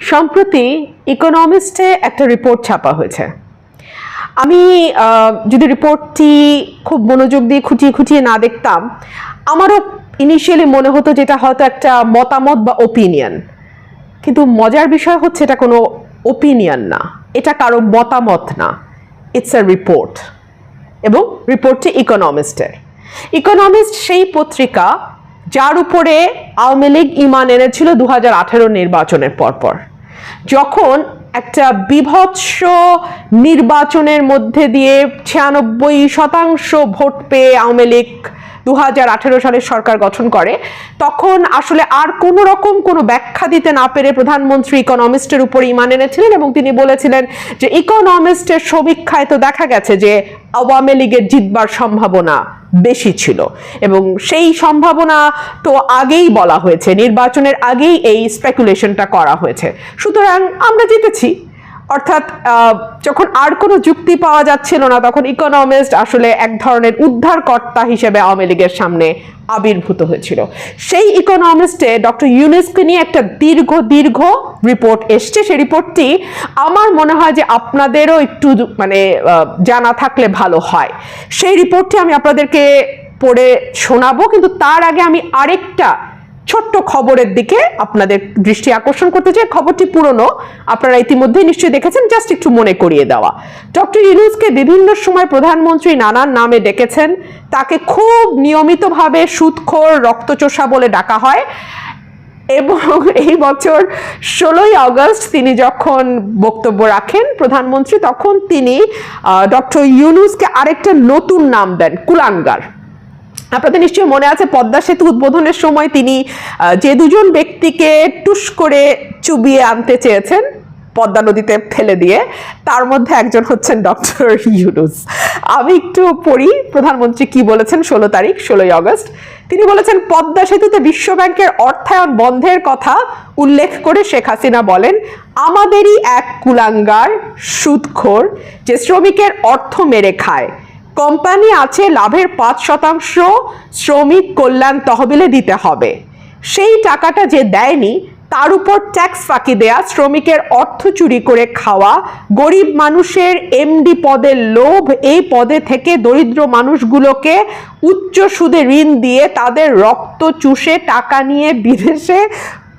সম্প্রতি ইকোনমিস্টে একটা রিপোর্ট ছাপা হয়েছে। আমি যদি রিপোর্টটি খুব মনোযোগ দিয়ে খুঁটিয়ে খুঁটিয়ে না দেখতাম, আমারও ইনিশিয়ালি মনে হতো যেটা হয়তো একটা মতামত বা ওপিনিয়ন কিন্তু মজার বিষয় হচ্ছে এটা কোনো ওপিনিয়ন না। এটা কারও মতামত না। ইটস আ রিপোর্ট এবং রিপোর্টটি ইকোনমিস্টের ইকোনমিস্ট সেই পত্রিকা যার উপরে আওয়ামী লীগ ইমান এনেছিল দু হাজার আঠেরো নির্বাচনের পরপর। যখন একটা বিভৎস নির্বাচনের মধ্যে দিয়ে ছিয়ানব্বই শতাংশ ভোট পেয়ে আওয়ামী লীগ দু হাজার আঠেরো সালে সরকার গঠন করে, তখন আসলে আর কোনো রকম কোনো ব্যাখ্যা দিতে না পেরে প্রধানমন্ত্রী ইকোনমিস্টের উপর ইমান এনেছিলেন এবং তিনি বলেছিলেন যে ইকোনমিস্টের সমীক্ষায় তো দেখা গেছে যে আওয়ামী লীগের জিতবার সম্ভাবনা বেশি ছিল এবং সেই সম্ভাবনা তো আগেই বলা হয়েছে, নির্বাচনের আগেই এই স্পেকুলেশনটা করা হয়েছে। সুতরাং আমরা জিতেছি। অর্থাৎ যখন আর কোনো যুক্তি পাওয়া যাচ্ছিল না, তখন ইকোনমিস্ট আসলে এক ধরনের উদ্ধারকর্তা হিসেবে আওয়ামী লীগের সামনে আবির্ভূত হয়েছিল। সেই ইকোনমিস্টে ডক্টর ইউনেস্কো নিয়ে একটা দীর্ঘ দীর্ঘ রিপোর্ট এসছে। সেই রিপোর্টটি আমার মনে হয় যে আপনাদেরও একটু মানে জানা থাকলে ভালো হয়। সেই রিপোর্টটি আমি আপনাদেরকে পড়ে শোনাবো, কিন্তু তার আগে আমি আরেকটা ছোট্ট খবরের দিকে আপনাদের দৃষ্টি আকর্ষণ করতে চাই। খবরটি পুরনো, আপনারা ইতিমধ্যেই নিশ্চয়ই দেখেছেন, জাস্ট একটু মনে করিয়ে দেওয়া। ডক্টর ইউনুসকে বিভিন্ন সময় প্রধানমন্ত্রী নানান নামে ডেকেছেন। তাকে খুব নিয়মিতভাবে সুদখোর রক্তচোষা বলে ডাকা হয়। এবং এই বছর ষোলোই আগস্ট তিনি যখন বক্তব্য রাখেন প্রধানমন্ত্রী, তখন তিনি ডক্টর ইউনুসকে আরেকটা নতুন নাম দেন, কুলাঙ্গার। আপনাদের নিশ্চয়ই মনে আছে, পদ্মা সেতু উদ্বোধনের সময় তিনি যে দুজন ব্যক্তিকে টুস করে চুবিয়ে আনতে চেয়েছেন, পদ্মা নদীতে ফেলে দিয়ে, তার মধ্যে একজন হচ্ছেন ডক্টর ইউনুস। আমি একটু পড়ি, প্রধানমন্ত্রী কি বলেছেন, ষোলো তারিখ, ষোলোই আগস্ট। তিনি বলেছেন, পদ্মা সেতুতে বিশ্বব্যাংকের অর্থায়ন বন্ধের কথা উল্লেখ করে শেখ হাসিনা বলেন, আমাদেরই এক কুলাঙ্গার সুদখোর যে শ্রমিকের অর্থ মেরে খায়। কোম্পানি আছে, লাভের পাঁচ শতাংশ শ্রমিক কল্যাণ তহবিলে দিতে হবে। সেই টাকাটা যে দেয়নি, তার উপর ট্যাক্স ফাঁকি দেয়া, শ্রমিকের অর্থ চুরি করে খাওয়া, গরিব মানুষের এমডি পদের লোভ, এই পদে থেকে দরিদ্র মানুষগুলোকে উচ্চ সুদে ঋণ দিয়ে তাদের রক্ত চুষে টাকা নিয়ে বিদেশে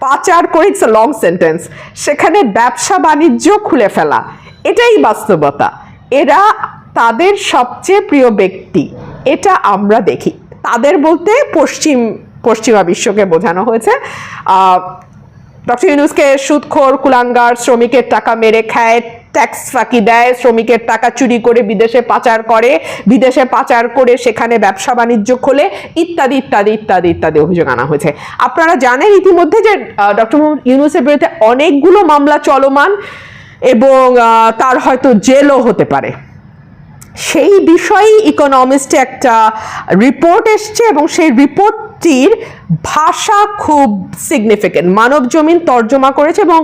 পাচার করে ইটস লং সেন্টেন্স সেখানে ব্যবসা বাণিজ্য খুলে ফেলা। এটাই বাস্তবতা। এরা তাদের সবচেয়ে প্রিয় ব্যক্তি, এটা আমরা দেখি। তাদের বলতে পশ্চিম, পশ্চিমা বিশ্বকে বোঝানো হয়েছে। ডক্টর ইউনুসকে সুদখোর, কুলাঙ্গার, শ্রমিকের টাকা মেরে খায়, ট্যাক্স ফাঁকি দেয়, শ্রমিকের টাকা চুরি করে বিদেশে পাচার করে, বিদেশে পাচার করে সেখানে ব্যবসা বাণিজ্য খোলে, ইত্যাদি ইত্যাদি ইত্যাদি ইত্যাদি অভিযোগ আনা হয়েছে। আপনারা জানেন ইতিমধ্যে যে ডক্টর ইউনুসের বিরুদ্ধে অনেকগুলো মামলা চলমান এবং তার হয়তো জেলও হতে পারে। সেই বিষয়েই ইকোনমিস্টে একটা রিপোর্ট এসছে এবং সেই রিপোর্টটির ভাষা খুব সিগনিফিকেন্ট মানব জমিন তর্জমা করেছে এবং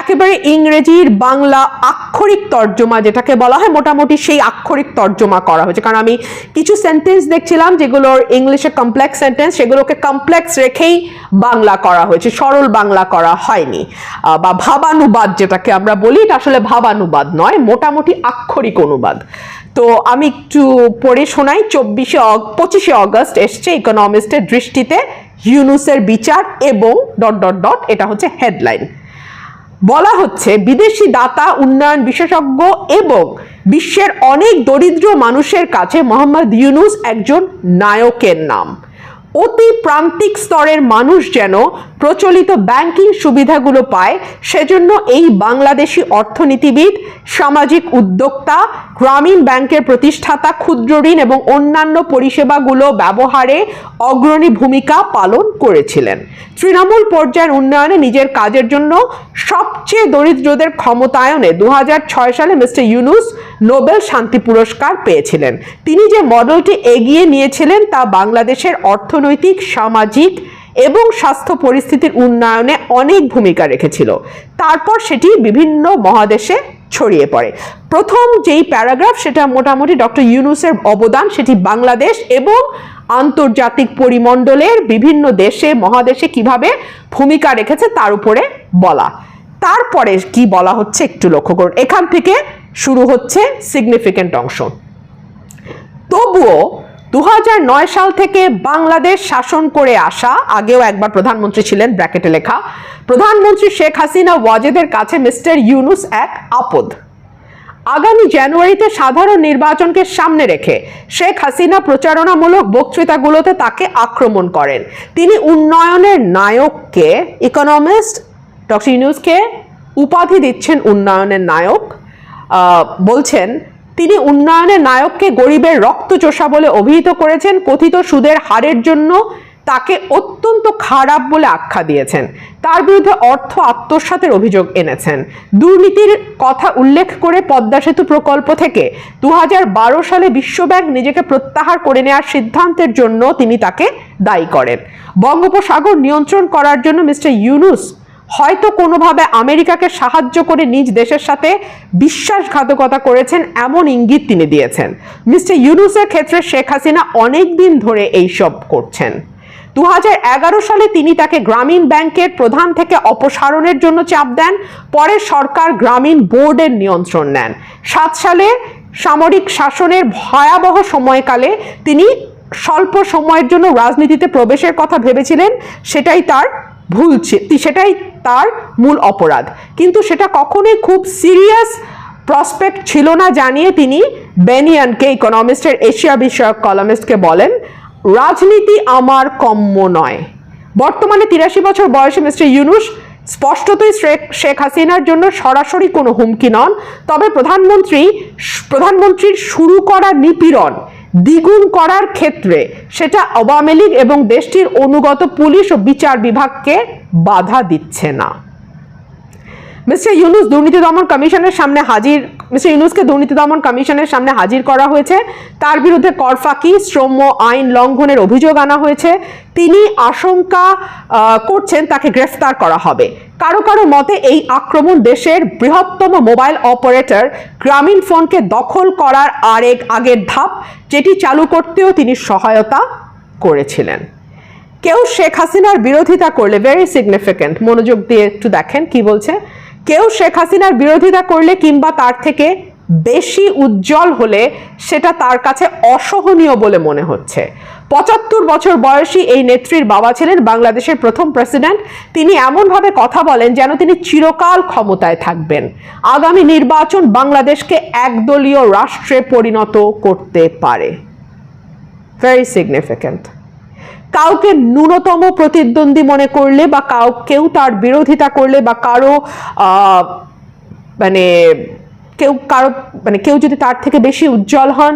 একেবারে ইংরেজির বাংলা আক্ষরিক তর্জমা যেটাকে বলা হয়, মোটামুটি সেই আক্ষরিক তর্জমা করা হয়েছে। কারণ আমি কিছু সেন্টেন্স দেখছিলাম যেগুলোর ইংলিশে কমপ্লেক্স সেন্টেন্স সেগুলোকে কমপ্লেক্স রেখেই বাংলা করা হয়েছে, সরল বাংলা করা হয়নি। বা ভাবানুবাদ যেটাকে আমরা বলি, এটা আসলে ভাবানুবাদ নয়, মোটামুটি আক্ষরিক অনুবাদ। তো আমি একটু পড়ে শোনাই, চব্বিশে পঁচিশে অগস্ট এসছে ইকোনমিস্টের দৃষ্টিতে ইউনুসের বিচার এবং ডট ডট ডট, এটা হচ্ছে হেডলাইন। বলা হচ্ছে বিদেশি দাতা, উন্নয়ন বিশেষজ্ঞ এবং বিশ্বের অনেক দরিদ্র মানুষের কাছে মোহাম্মদ ইউনুস একজন নায়কের নাম। অতি প্রান্তিক স্তরের মানুষ যেন প্রচলিত ব্যাংকিং সুবিধাগুলো পায়, সেজন্য এই বাংলাদেশি অর্থনীতিবিদ, সামাজিক উদ্যোক্তা, গ্রামীণ ব্যাংকের প্রতিষ্ঠাতা, ক্ষুদ্র ঋণ এবং অন্যান্য পরিষেবাগুলো ব্যবহারে অগ্রণী ভূমিকা পালন করেছিলেন। তৃণমূল পর্যায়ের উন্নয়নে নিজের কাজের জন্য সবচেয়ে দরিদ্রদের ক্ষমতায়নে দু হাজার ছয় সালে মিস্টার ইউনুস নোবেল শান্তি পুরস্কার পেয়েছিলেন। তিনি যে মডেলটি এগিয়ে নিয়েছিলেন তা বাংলাদেশের অর্থনৈতিক, সামাজিক এবং স্বাস্থ্য পরিস্থিতির উন্নয়নে অনেক ভূমিকা রেখেছিল। তারপর সেটি বিভিন্ন মহাদেশে ছড়িয়ে পড়ে। প্রথম যেই প্যারাগ্রাফ, সেটা মোটামুটি ডক্টর ইউনুসের অবদান, সেটি বাংলাদেশ এবং আন্তর্জাতিক পরিমণ্ডলের বিভিন্ন দেশে, মহাদেশে কীভাবে ভূমিকা রেখেছে তার উপরে বলা। তারপরে কি বলা হচ্ছে একটু লক্ষ্য করুন। এখান থেকে শুরু হচ্ছে সিগনিফিক্যান্ট অংশ। তবুও দু সাল থেকে বাংলাদেশ শাসন করে আসা, আগেও একবার প্রধানমন্ত্রী ছিলেন, ব্র্যাকেটে লেখা, প্রধানমন্ত্রী শেখ হাসিনা ওয়াজেদের কাছে মিস্টার ইউনুস এক আপদ। আগামী জানুয়ারিতে সাধারণ নির্বাচনকে সামনে রেখে শেখ হাসিনা প্রচারণামূলক বক্তৃতাগুলোতে তাকে আক্রমণ করেন। তিনি উন্নয়নের নায়ককে ইকোনমিস্ট ডক্টর ইউনুসকে উপাধি দিচ্ছেন উন্নয়নের নায়ক। বলছেন তিনি উন্নয়নের নায়ককে গরিবের রক্তচোষা বলে অভিহিত করেছেন। কথিত সুদের হারের জন্য তাকে অত্যন্ত খারাপ বলে আখ্যা দিয়েছেন। তার বিরুদ্ধে অর্থ আত্মসাতের অভিযোগ এনেছেন। দুর্নীতির কথা উল্লেখ করে পদ্মা সেতু প্রকল্প থেকে দু হাজার বারো সালে বিশ্বব্যাংক নিজেকে প্রত্যাহার করে নেওয়ার সিদ্ধান্তের জন্য তিনি তাকে দায়ী করেন। বঙ্গোপসাগর নিয়ন্ত্রণ করার জন্য মিস্টার ইউনুস হয়তো কোনোভাবে আমেরিকাকে সাহায্য করে নিজ দেশের সাথে বিশ্বাসঘাতকতা করেছেন এমন ইঙ্গিত তিনি দিয়েছেন। মিস্টার ইউনুসের ক্ষেত্রে শেখ হাসিনা অনেক দিন ধরে এইসব করছেন। দু হাজার এগারো সালে তিনি তাকে গ্রামীণ ব্যাংকের প্রধান থেকে অপসারণের জন্য চাপ দেন, পরে সরকার গ্রামীণ বোর্ডের নিয়ন্ত্রণ নেন। সাত সালে সামরিক শাসনের ভয়াবহ সময়কালে তিনি স্বল্প সময়ের জন্য রাজনীতিতে প্রবেশের কথা ভেবেছিলেন, সেটাই তার ভুল সেটাই তার মূল অপরাধ। কিন্তু সেটা কখনোই খুব সিরিয়াস প্রসপেক্ট ছিল না জানিয়ে তিনি বেনিয়ানকে ইকোনমিস্টের এশিয়া বিষয়ক কলামিস্টকে বলেন, রাজনীতি আমার কম্য নয়। বর্তমানে তিরাশি বছর বয়সে মিস্টার ইউনুস স্পষ্টতই শেখ শেখ হাসিনার জন্য সরাসরি কোনো হুমকি নন। তবে প্রধানমন্ত্রী, প্রধানমন্ত্রীর শুরু করা নিপীড়ন দ্বিগুণ করার ক্ষেত্রে সেটা আওয়ামী লীগ এবং দেশটির অনুগত পুলিশ ও বিচার বিভাগকে বাধা দিচ্ছে না। মিস্টার ইউনুস দুর্নীতি দমন কমিশনের সামনে হাজির, মিস্টার ইউনুসকে দুর্নীতি দমন কমিশনের সামনে হাজির করা হয়েছে। তার বিরুদ্ধে করফাকি, শ্রম আইন লঙ্ঘনের অভিযোগ আনা হয়েছে। তিনি আশঙ্কা করছেন তাকে গ্রেফতার করা হবে। কারও কারও মতে এই আক্রমণ দেশের বৃহত্তম মোবাইল অপারেটর গ্রামীণ ফোনকে দখল করার আরেক আগের ধাপ, যেটি চালু করতেও তিনি সহায়তা করেছিলেন। কেউ শেখ হাসিনার বিরোধিতা করলে ভেরি সিগনিফিক্যান্ট মনোযোগ দিয়ে একটু দেখেন কি বলছে। কেউ শেখ হাসিনার বিরোধিতা করলে কিংবা তার থেকে বেশি উজ্জ্বল হলে সেটা তার কাছে অসহনীয় বলে মনে হচ্ছে। পঁচাত্তর বছর বয়সী এই নেত্রীর বাবা ছিলেন বাংলাদেশের প্রথম প্রেসিডেন্ট। তিনি এমনভাবে কথা বলেন যেন তিনি চিরকাল ক্ষমতায় থাকবেন। আগামী নির্বাচন বাংলাদেশকে একদলীয় রাষ্ট্রে পরিণত করতে পারে। ভেরি সিগনিফিক্যান্ট কাউকে ন্যূনতম প্রতিদ্বন্দ্বী মনে করলে বা কাউ কেউ তার বিরোধিতা করলে বা কারও মানে কেউ কারও মানে কেউ যদি তার থেকে বেশি উজ্জ্বল হন,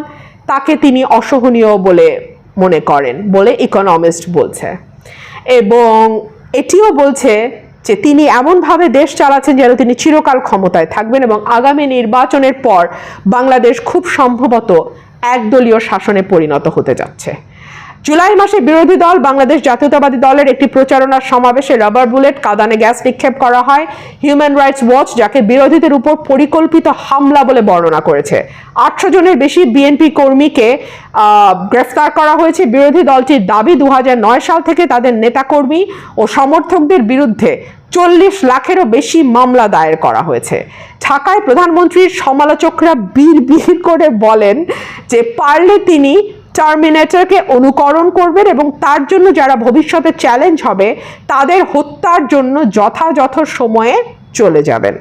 তাকে তিনি অসহনীয় বলে মনে করেন বলে ইকোনমিস্ট বলছে। এবং এটিও বলছে যে তিনি এমনভাবে দেশ চালাচ্ছেন যেন তিনি চিরকাল ক্ষমতায় থাকবেন এবং আগামী নির্বাচনের পর বাংলাদেশ খুব সম্ভবত একদলীয় শাসনে পরিণত হতে যাচ্ছে। জুলাই মাসে বিরোধী দল বাংলাদেশ জাতীয়তাবাদী দলের একটি প্রচারণার সমাবেশে রাবার বুলেট কাদানে গ্যাস নিক্ষেপ করা হয়। হিউম্যান রাইটস ওয়াচ যাকে বিরোধীদের উপর পরিকল্পিত হামলা বলে বর্ণনা করেছে। আটশো জনের বেশি বিএনপি কর্মীকে গ্রেফতার করা হয়েছে। বিরোধী দলটির দাবি দু হাজার নয় সাল থেকে তাদের নেতাকর্মী ও সমর্থকদের বিরুদ্ধে চল্লিশ লাখেরও বেশি মামলা দায়ের করা হয়েছে। ঢাকায় প্রধানমন্ত্রীর সমালোচকরা বীর বীর করে বলেন যে পারলে তিনি টার্মিনেটরকে অনুকরণ করবেন এবং তার জন্য যারা ভবিষ্যতে চ্যালেঞ্জ হবে, তাদের হত্যার জন্য যথাযথ সময়ে চলে যাবেন।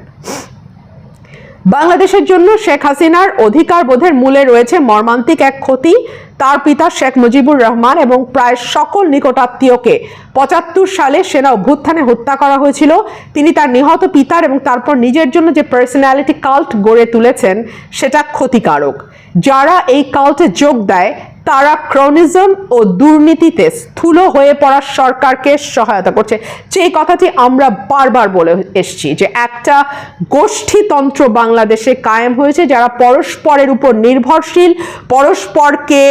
বাংলাদেশের জন্য শেখ হাসিনার অধিকার বোধের মূলে রয়েছে মর্মান্তিক এক ক্ষতি। তার পিতা শেখ মুজিবুর রহমান এবং প্রায় সকল নিকটাত্মীয়কে পঁচাত্তর সালে সেনা অভ্যুত্থানে হত্যা করা হয়েছিল। তিনি তার নিহত পিতার এবং তারপর নিজের জন্য যে পার্সোনালিটি কাল্ট গড়ে তুলেছেন, সেটা ক্ষতিকারক। যারা এই কাল্টে যোগ দেয় তারা ক্রনিজম ও দুর্নীতিতে স্থূল হয়ে পড়া সরকারকে সহায়তা করছে। যে কথাটি আমরা বারবার বলে এসছি যে একটা গোষ্ঠীতন্ত্র বাংলাদেশে কায়েম হয়েছে যারা পরস্পরের উপর নির্ভরশীল, পরস্পরকে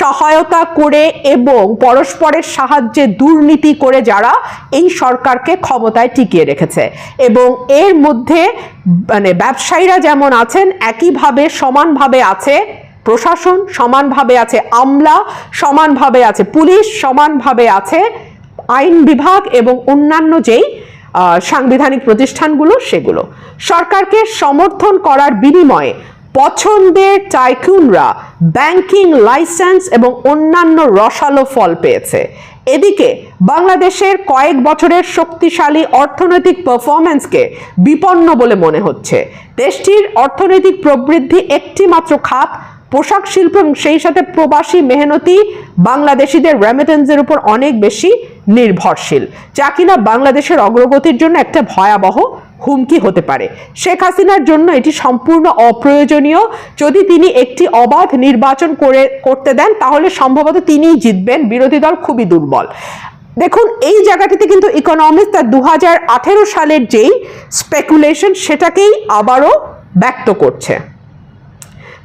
সহায়তা করে এবং পরস্পরের সাহায্যে দুর্নীতি করে যারা এই সরকারকে ক্ষমতায় টিকিয়ে রেখেছে। এবং এর মধ্যে মানে ব্যবসায়ীরা যেমন আছেন, একইভাবে সমানভাবে আছে প্রশাসন সমানভাবে আছে আমলা, সমানভাবে আছে পুলিশ, সমানভাবে আছে আইন বিভাগ এবং অন্যান্য যেই সাংবিধানিক প্রতিষ্ঠানগুলো সেগুলো। সরকারকে সমর্থন করার বিনিময়ে পছন্দের টাইকুনরা ব্যাংকিং লাইসেন্স এবং অন্যান্য রসালো ফল পেয়েছে। এদিকে বাংলাদেশের কয়েক বছরের শক্তিশালী অর্থনৈতিক পারফরম্যান্সকে বিপন্ন বলে মনে হচ্ছে। দেশটির অর্থনৈতিক প্রবৃদ্ধি একটি মাত্র খাত পোশাক শিল্প এবং সেই সাথে প্রবাসী মেহনতি বাংলাদেশিদের রেমিটেন্সের উপর অনেক বেশি নির্ভরশীল। যা কিনা বাংলাদেশের অগ্রগতির জন্য একটা ভয়াবহ হুমকি হতে পারে। শেখ হাসিনার জন্য এটি সম্পূর্ণ অপ্রয়োজনীয়। যদি তিনি একটি অবাধ নির্বাচন করে, করতে দেন, তাহলে সম্ভবত তিনিই জিতবেন। বিরোধী দল খুবই দুর্বল। দেখুন, এই জায়গাটিতে কিন্তু ইকোনমিক্স তার দু হাজার আঠেরো সালের যেই স্পেকুলেশন সেটাকেই আবারও ব্যক্ত করছে।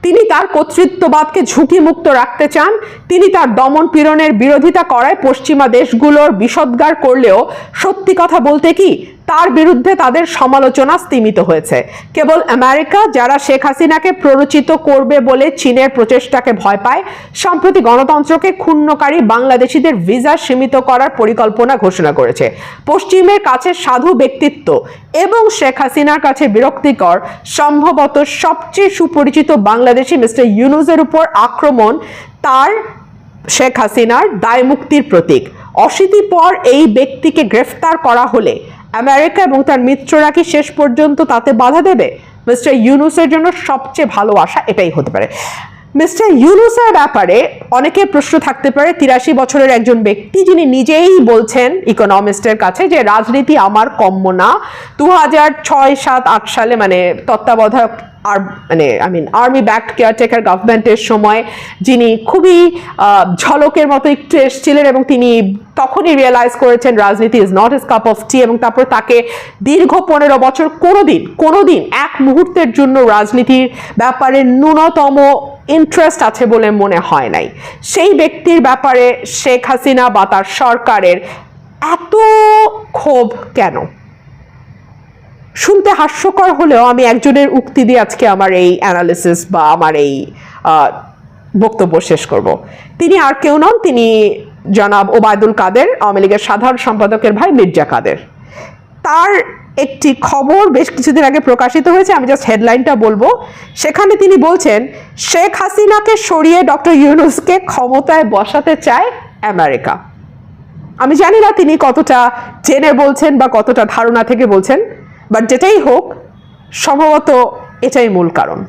তিনি তার কর্তৃত্ববাদকে ঝুঁকিমুক্ত রাখতে চান। তিনি তার দমন পীড়নের বিরোধিতা করায় পশ্চিমা দেশগুলোর বিষদগার করলেও সত্যি কথা বলতে কি তার বিরুদ্ধে তাদের সমালোচনা স্তীমিত হয়েছে। কেবল আমেরিকা, যারা শেখ হাসিনাকে প্ররোচিত করবে বলে চীনের প্রচেষ্টাকে ভয় পায়, সম্প্রতি গণতন্ত্রকে ক্ষুণ্ণকারী বাংলাদেশিদের ভিসা সীমিত করার পরিকল্পনা ঘোষণা করেছে। পশ্চিমের কাছে সাধু ব্যক্তিত্ব এবং শেখ হাসিনার কাছে বিরক্তিকর, সম্ভবত সবচেয়ে সুপরিচিত বাংলাদেশি মিস্টার ইউনুসের উপর আক্রমণ তার শেখ হাসিনার দায়মুক্তির প্রতীক। অশীতি পর এই ব্যক্তিকে গ্রেফতার করা হলে আমেরিকা এবং তার মিত্ররা কি শেষ পর্যন্ত তাতে বাধা দেবে? মিস্টার ইউনুসের জন্য সবচেয়ে ভালো আশা এটাই হতে পারে। মিস্টার ইউনুসের ব্যাপারে অনেকে প্রশ্ন থাকতে পারে। তিরাশি বছরের একজন ব্যক্তি যিনি নিজেই বলছেন ইকোনমিস্টের কাছে যে, রাজনীতি আমার কম্য না। দু হাজার ছয় সাত আট সালে মানে তত্ত্বাবধায়ক আর মানে I mean army back caretaker গভর্নমেন্টের সময় যিনি খুবই ঝলকের মতো একটু এসেছিলেন এবং তিনি তখনই রিয়েলাইজ করেছেন রাজনীতি is not his cup of tea এবং তারপর তাকে দীর্ঘ পনেরো বছর কোনোদিন কোনোদিন, এক মুহূর্তের জন্য রাজনীতির ব্যাপারে ন্যূনতম ইন্টারেস্ট আছে বলে মনে হয় নাই। সেই ব্যক্তির ব্যাপারে শেখ হাসিনা বা তার সরকারের এত ক্ষোভ কেন? শুনতে হাস্যকর হলেও আমি একজনের উক্তি দিয়ে আজকে আমার এই অ্যানালিসিস বা আমার এই বক্তব্য শেষ করব। তিনি আর কেউ নন, তিনি জনাব ওবায়দুল কাদের, আওয়ামী লীগের সাধারণ সম্পাদকের ভাই মির্জা কাদের। তার একটি খবর বেশ কিছুদিন আগে প্রকাশিত হয়েছে, আমি জাস্ট হেডলাইনটা বলব। সেখানে তিনি বলছেন, শেখ হাসিনাকে সরিয়ে ডক্টর ইউনুসকে ক্ষমতায় বসাতে চায় আমেরিকা। আমি জানি না তিনি কতটা জেনে বলছেন বা কতটা ধারণা থেকে বলছেন বাট যেটাই হোক সম্ভবত এটাই মূল কারণ।